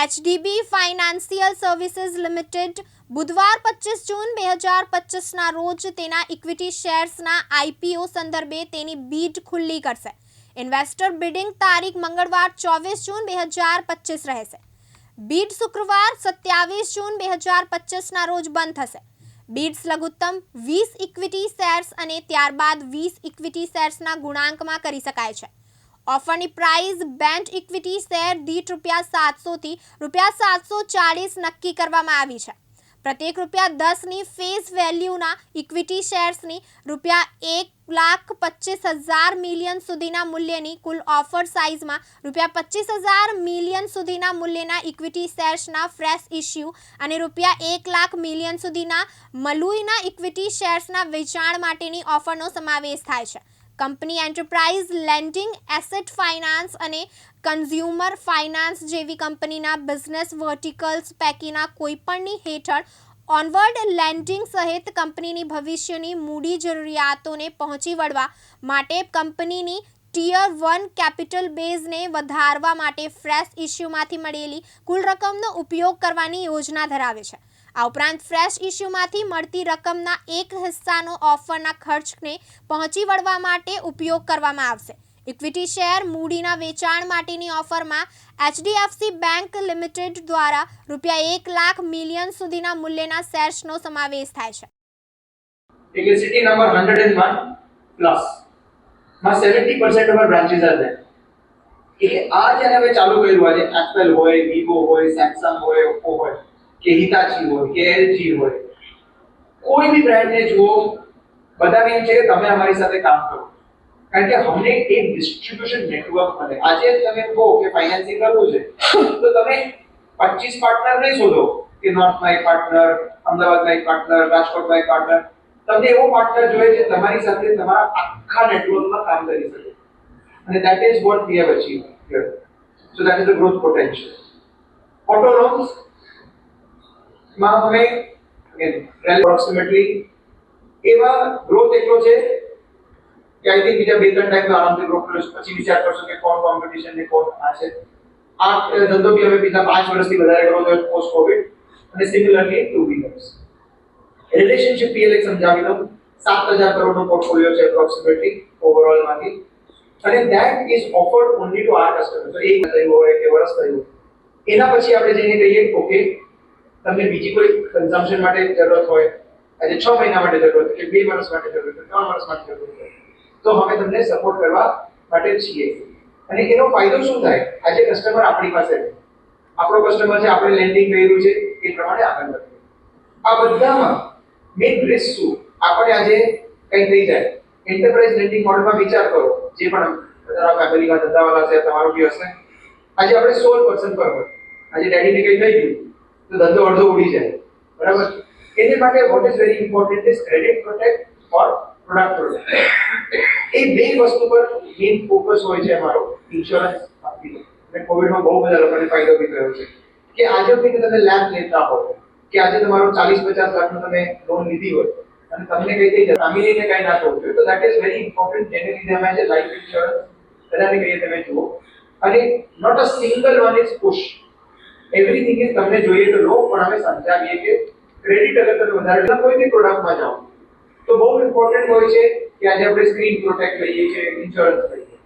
HDB financial services limited બુધવાર પચીસ જૂન બે હજાર પચીસના રોજ તેના ઇક્વિટી શેર્સના આઈપીઓ સંદર્ભે તેની બીડ ખુલ્લી કરશે ઇન્વેસ્ટર બિડિંગ તારીખ મંગળવાર ચોવીસ જૂન બે હજાર પચીસ રહેશે બીડ શુક્રવાર સત્યાવીસ જૂન બે હજાર પચીસના રોજ બંધ થશે બીડ્સ લઘુત્તમ વીસ ઇક્વિટી શેર્સ અને ત્યારબાદ વીસ ઇક્વિટી શેર્સના ગુણાંકમાં કરી શકાય છે ઓફરની પ્રાઇસ બેન્ડ ઇક્વિટી શેર દીઠ રૂપિયા સાતસોથી રૂપિયા સાતસો ચાલીસ નક્કી કરવામાં આવી છે. પ્રત્યેક રૂપિયા દસની ફેસ વેલ્યુના ઇક્વિટી શેર્સની રૂપિયા એક લાખ પચીસ હજાર મિલિયન સુધીના મૂલ્યની કુલ ઓફર સાઇઝમાં રૂપિયા પચીસ હજાર મિલિયન સુધીના મૂલ્યના ઇક્વિટી શેર્સના ફ્રેશ ઇસ્યુ અને રૂપિયા એક લાખ મિલિયન સુધીના મલુઈના ઇક્વિટી શેર્સના વેચાણ માટેની ઓફરનો સમાવેશ થાય છે. Company enterprise, lending, asset finance અને કન્ઝ્યુમર ફાઇનાન્સ જેવી કંપનીના બિઝનેસ વર્ટિકલ્સ પૈકીના કોઈપણની હેઠળ ઓનવર્ડ લેન્ડિંગ સહિત કંપનીની ભવિષ્યની મૂડી જરૂરિયાતોને પહોંચી વળવા માટે કંપનીની ટીયર વન કેપિટલ બેઝને વધારવા માટે ફ્રેશ ઇસ્યુમાંથી મળેલી કુલ રકમનો ઉપયોગ કરવાની યોજના ધરાવે છે. આ ઉપરાંત ફ્રેશ ઇસ્યુમાંથી મળતી રકમના એક હિસ્સાનો ઓફરના ખર્ચને પહોંચી વળવા માટે ઉપયોગ કરવામાં આવશે. ઇક્વિટી શેર મૂડીના વેચાણ માટેની ઓફરમાં એચડીએફસી બેંક લિમિટેડ દ્વારા રૂપિયા એક લાખ મિલિયન સુધીના મૂલ્યના શેર્સનો સમાવેશ થાય છે. એટલે નંબર 101 પ્લસમાં 70% ઓફ બ્રાન્ચીસ આર ધેર એટલે આ જેને હવે ચાલુ કર્યું આજે. એપલ હોય વિવો હોય સેમસંગ હોય ઓપ્પો કે હિતાચી હોય, કે એલજી હોય. કોઈ બી બ્રાન્ડને જુઓ બધાને એમ છે કે તમે અમારી સાથે કામ કરો. કારણ કે અમને એક ડિસ્ટ્રીબ્યુશન નેટવર્ક મળે. આજે તમે કહો કે ફાઇનાન્સિંગ કરવું છે, તો તમે 25 પાર્ટનર નહીં શોધો, કે નોર્થમાં એક પાર્ટનર અમદાવાદમાં એક પાર્ટનર રાજકોટમાં એક પાર્ટનર તમને એવો પાર્ટનર જોઈએ છે તમારી સાથે તમારા આખા નેટવર્કમાં કામ કરી શકે. અને that is what we have achieve here. That that is the growth potential. Auto loans માં અમે approximately એવા ગ્રોથ એટલો છે કે આઈ થિંક બીજા બે ત્રણ ટાઈમ આરામથી ગ્રોથ કરીશ પછી વિચાર કરશો કે કોણ કોમ્પિટિશન ને કોણ આ છે. આ ધંધો બી અમે બીજા પાંચ વર્ષથી વધારે કરો તો પોસ્ટ કોવિડ અને similarly two wheelers relationship PLX સમજાવી દઉં. સાત હજાર કરોડનો પોર્ટફોલિયો છે એપ્રોક્સિમેટલી ઓવરઓલમાંથી અને that is offered only to our customer તો એક થયું હોય કે વર્ષ થયું એના પછી આપણે જઈને કહીએ ઓકે તમને બીજી કોઈ કન્ઝમ્પશન માટે જરૂરત હોય, આજે છ મહિના માટે જરૂરત કે બે વર્ષ માટે જરૂરત હોય ત્રણ વર્ષ માટે જરૂરત હોય, તો અમે તમને સપોર્ટ કરવા માટે છીએ. અને એનો ફાયદો શું થાય? આજે કસ્ટમર આપણી પાસે આપણો કસ્ટમર છે આપણે લેન્ડિંગ કર્યું છે, એ પ્રમાણે આગળ વધે. આ બધામાં મેઇન રિસ્ક શું? આપણે આજે કંઈ થઈ જાય. એન્ટરપ્રાઇઝ લેન્ડિંગ મોડલમાં વિચાર કરો. જે પણ તમારા ફેમિલીમાં ધંધાવાળા છે, તમારો બી હશે આજે આપણે સોળ પર્સન પર હોય. આજે ડેડીને કંઈ થઈ ગયું તો ધંધો અડધો ઉડી જાય. બરાબર એની માટે what is very important is credit protect or product protect એ બે વસ્તુ પર મેઇન ફોકસ હોય છે અમારો ઇન્સ્યોરન્સ આપીને અને કોવિડમાં બહુ બધા લોકોને ફાયદો બી થયો છે. કે આજે બી તમે લેબ લેતા હો, કે આજે તમારો ચાલીસ પચાસ લાખનો તમે લોન લીધી હોય, અને તમને કઈ કઈ ફેમિલીને કઈ ના થવું જોઈએ, તો દેટ ઇઝ વેરી ઇમ્પોર્ટન્ટ જેને લીધે અમે આજે લાઈફ ઇન્સ્યોરન્સ બધાને કહીએ તમે જુઓ. અને not a single one is push everything is તમને જોઈએ તો લો પણ અમે સમજાવીએ કે ક્રેડિટ અગર તમે વધારે કોઈ બી પ્રોડક્ટમાં જાઓ, તો બહુ ઇમ્પોર્ટન્ટ હોય છે કે આજે આપણે સ્ક્રીન પ્રોટેક્ટ લઈએ છીએ ઇન્સ્યોરન્સ લઈએ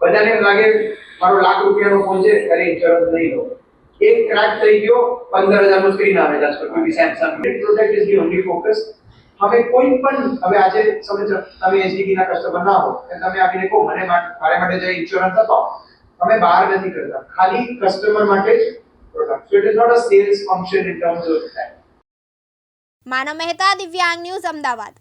બધાને લાગે, મારો લાખ રૂપિયાનો ફોન છે ત્યારે ઇન્સ્યોરન્સ નહીં લો. એક ક્રેક થઈ ગયો, પંદર હજારનો સ્ક્રીન આવે છે આજકાલ, કોઈ Samsung protect is the only focus હવે કોઈ પણ, હવે આજે સમજો, તમે એસડીબી ના કસ્ટમર ના હો અને તમે આવીને કહો, મને મારે માટે જે ઇન્સ્યોરન્સ હતો, અમે બહાર નથી કરતા. ખાલી કસ્ટમર માટે જ product So it is not a sales function in terms of that. Manav Mehta Divyang news Ahmedabad